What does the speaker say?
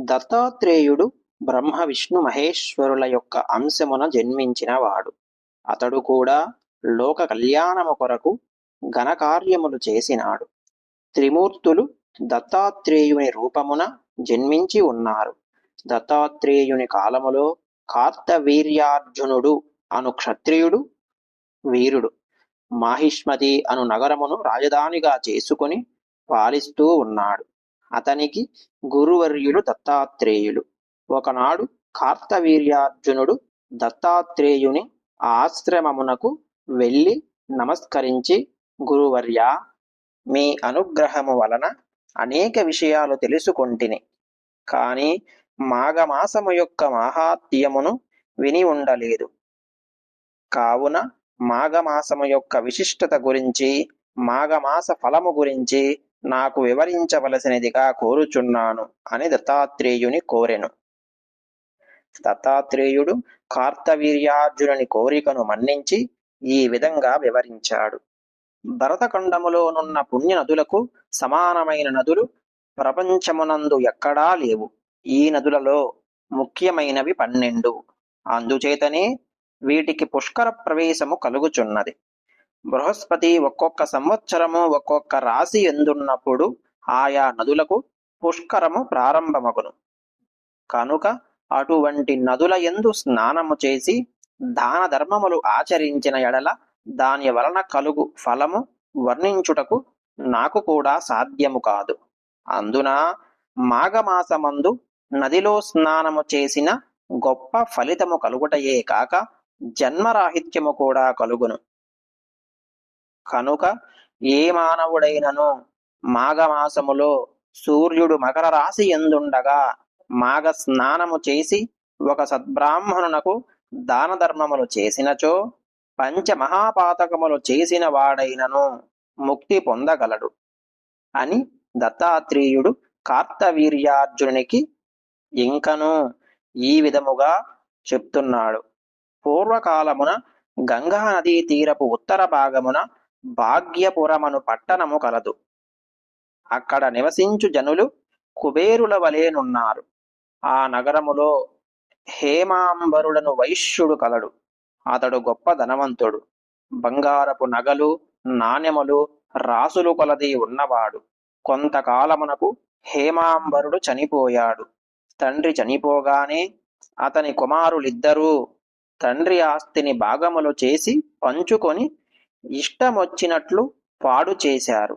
దత్తాత్రేయుడు బ్రహ్మ విష్ణు మహేశ్వరుల యొక్క అంశమున జన్మించినవాడు అతడు కూడా లోక కళ్యాణము కొరకు ఘనకార్యములు చేసినాడు. త్రిమూర్తులు దత్తాత్రేయుని రూపమున జన్మించి ఉన్నారు. దత్తాత్రేయుని కాలములో కార్తవీర్యార్జునుడు అను క్షత్రియుడు వీరుడు. మాహిష్మతి అను నగరమును రాజధానిగా చేసుకొని పాలిస్తూ ఉన్నాడు. అతనికి గురువర్యులు దత్తాత్రేయులు. ఒకనాడు కార్తవీర్యార్జునుడు దత్తాత్రేయుని ఆశ్రమమునకు వెళ్ళి నమస్కరించి గురువర్య మీ అనుగ్రహము వలన అనేక విషయాలు తెలుసుకొంటిని. కానీ మాఘమాసము యొక్క మాహాత్మ్యమును విని ఉండలేదు. కావున మాఘమాసము యొక్క విశిష్టత గురించి మాఘమాస ఫలము గురించి నాకు వివరించవలసినదిగా కోరుచున్నాను అని దత్తాత్రేయుని కోరెను. దత్తాత్రేయుడు కార్తవీర్యార్జునుని కోరికను మన్నించి ఈ విధంగా వివరించాడు. భరతఖండములోనున్న పుణ్య నదులకు సమానమైన నదులు ప్రపంచమునందు ఎక్కడా లేవు. ఈ నదులలో ముఖ్యమైనవి పన్నెండు. అందుచేతనే వీటికి పుష్కర ప్రవేశము కలుగుచున్నది. బృహస్పతి ఒక్కొక్క సంవత్సరము ఒక్కొక్క రాశి ఎందున్నప్పుడు ఆయా నదులకు పుష్కరము ప్రారంభమగును. కనుక అటువంటి నదుల ఎందు స్నానము చేసి దాన ధర్మములు ఆచరించిన ఎడల దాని వలన కలుగు ఫలము వర్ణించుటకు నాకు కూడా సాధ్యము కాదు. అందున మాఘమాసమందు నదిలో స్నానము చేసిన గొప్ప ఫలితము కలుగుటయే కాక జన్మరాహిత్యము కూడా కలుగును. కనుక ఏ మానవుడైనను మాఘమాసములో సూర్యుడు మకర రాశి ఎందుండగా? మాఘ స్నానము చేసి ఒక సద్బ్రాహ్మణునకు దాన ధర్మములు చేసినచో పంచమహాపాతకములు చేసిన వాడైనను ముక్తి పొందగలడు అని దత్తాత్రేయుడు కార్తవీర్యార్జునునికి ఇంకను ఈ విధముగా చెప్తున్నాడు. పూర్వకాలమున గంగా నదీ తీరపు ఉత్తర భాగమున భాగ్యపురమను పట్టణము కలదు. అక్కడ నివసించు జనులు కుబేరుల వలెనున్నారు ఆ నగరములో హేమాంబరుడను వైశ్యుడు కలడు. అతడు గొప్ప ధనవంతుడు. బంగారపు నగలు నాణెములు రాసులు కొలది ఉన్నవాడు. కొంతకాలమునకు హేమాంబరుడు చనిపోయాడు. తండ్రి చనిపోగానే అతని కుమారులిద్దరూ తండ్రి ఆస్తిని భాగములు చేసి పంచుకొని ఇష్టమొచ్చినట్లు పాడు చేశారు.